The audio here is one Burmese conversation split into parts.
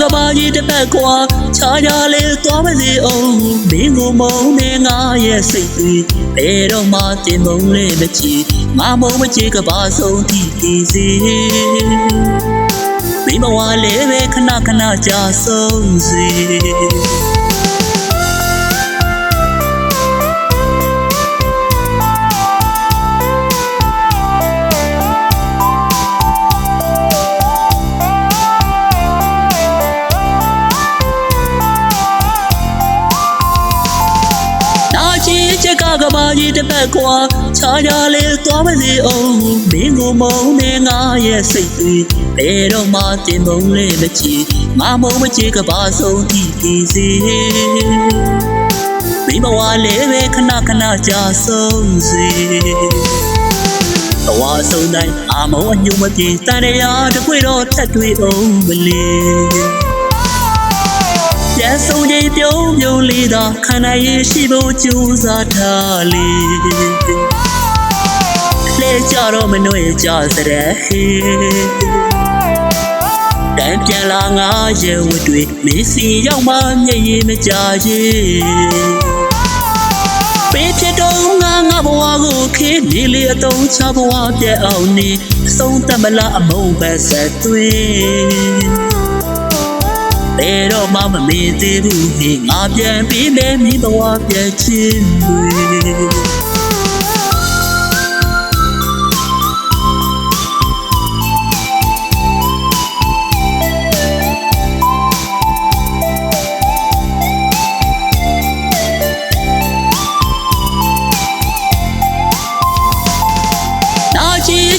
ကဘာကြီးတစ်ပတ်ကွာခြားကြလေးသွားမစီအောင်မင်းကိုမုန်းနေငါရဲ့စိတ်တွေဘယ်တော့မှတင်မုန်းလေးမချီငါမုန်းမချီကဘာဆုံးထိတီးစီမိမဝါလေးပဲခဏခဏကြာဆုံးစီ က်ကကဘာကြီးတစ်ပတ်ကွာခြားကြလေးသွားမစီအောင်မင်းကိုမုန်းနေငါရဲ့စိတ်တွေဘယ်တော့မှတင်မုန်းလေးမချီငါမုန်းမချီကဘာဆုံးထိတီးစီမိမဝါလေးပဲခဏခဏကြာဆုံးစီဘဝဆုံးတိုင်းအာမောအညုံမပြေတန်ရရာတစ်ခွေတော့ထက်တွေ့အောင်မလေးပြန် ဆုံးခြင်းပြုံးပြုံးလေးသာခန္ဓာရဲ့ရှိဖို့ကြိုးစားထားလေလဲကြတော့မနှွေကြစတဲ့ဟေးတန်ပြန်လာငါရဲ့ဝတ်တွေမင်းစီရောက်မှမျက်ရည်မကြရဲ့ပေးဖြစ်တော့ငါငါဘဝကိုခေနေလေအတုံးချဘဝပြက်အောင်နေအဆုံးတမလားအမုန်းပဲဆက်သွင်း ဘယ်တော့မှမမေ့သေးဘူးဟေငါပြန်ပြီးမယ်မိဘဝပြက်ချင်းတွေ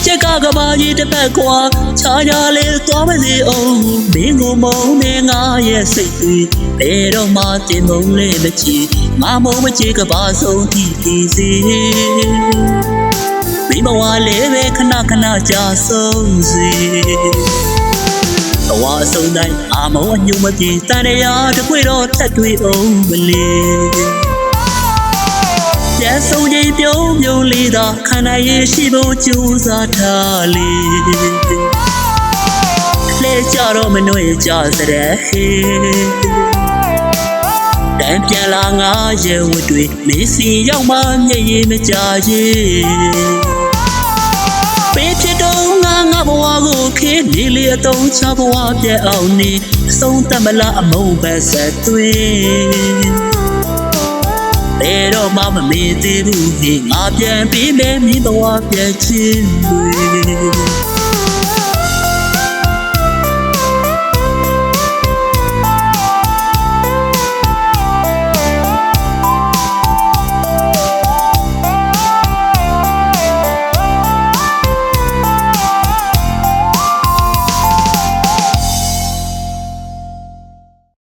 ချီချက်ကကဘာကြီးတစ်ပတ်ကွာခြားကြလေးသွားမစီအောင်မင်းကိုမုန်းနေငါရဲ့စိတ်တွေဘယ်တော့မှတင်မုန်းလေးမချီငါမုန်းမချီကဘာဆုံးထိတီးစီမိမဝါလေးပဲခဏခဏကြာဆုံးစီဘဝဆုံးတိုင်းအာမောအညုံမပြေတန်ရရာတစ်ခွေတော့ထက်တွေ့အောင်မလေး ပြန်ဆုံးခြင်းပြုံးပြုံးလေးသာခန္ဓာရဲ့ရှိဖို့ကြိုးစားထားလေလဲကြတော့မနှွေကြစတဲ့ဟေးတန်ပြန်လာငါရဲ့ဝတ်တွေမင်းစီရောက်မှမျက်ရည်မကြရဲ့ပေးဖြစ်တော့ငါငါဘဝကိုခေနေလေအတုံးချဘဝပြက်အောင်နေအဆုံးတမလားအမုန်းပဲဆက်သွင်းဘယ် တော့မှမမေ့သေးဘူးဟေ့ငါပြန်ပြီးမယ်မိဘဝပြက်ချင်းတွေ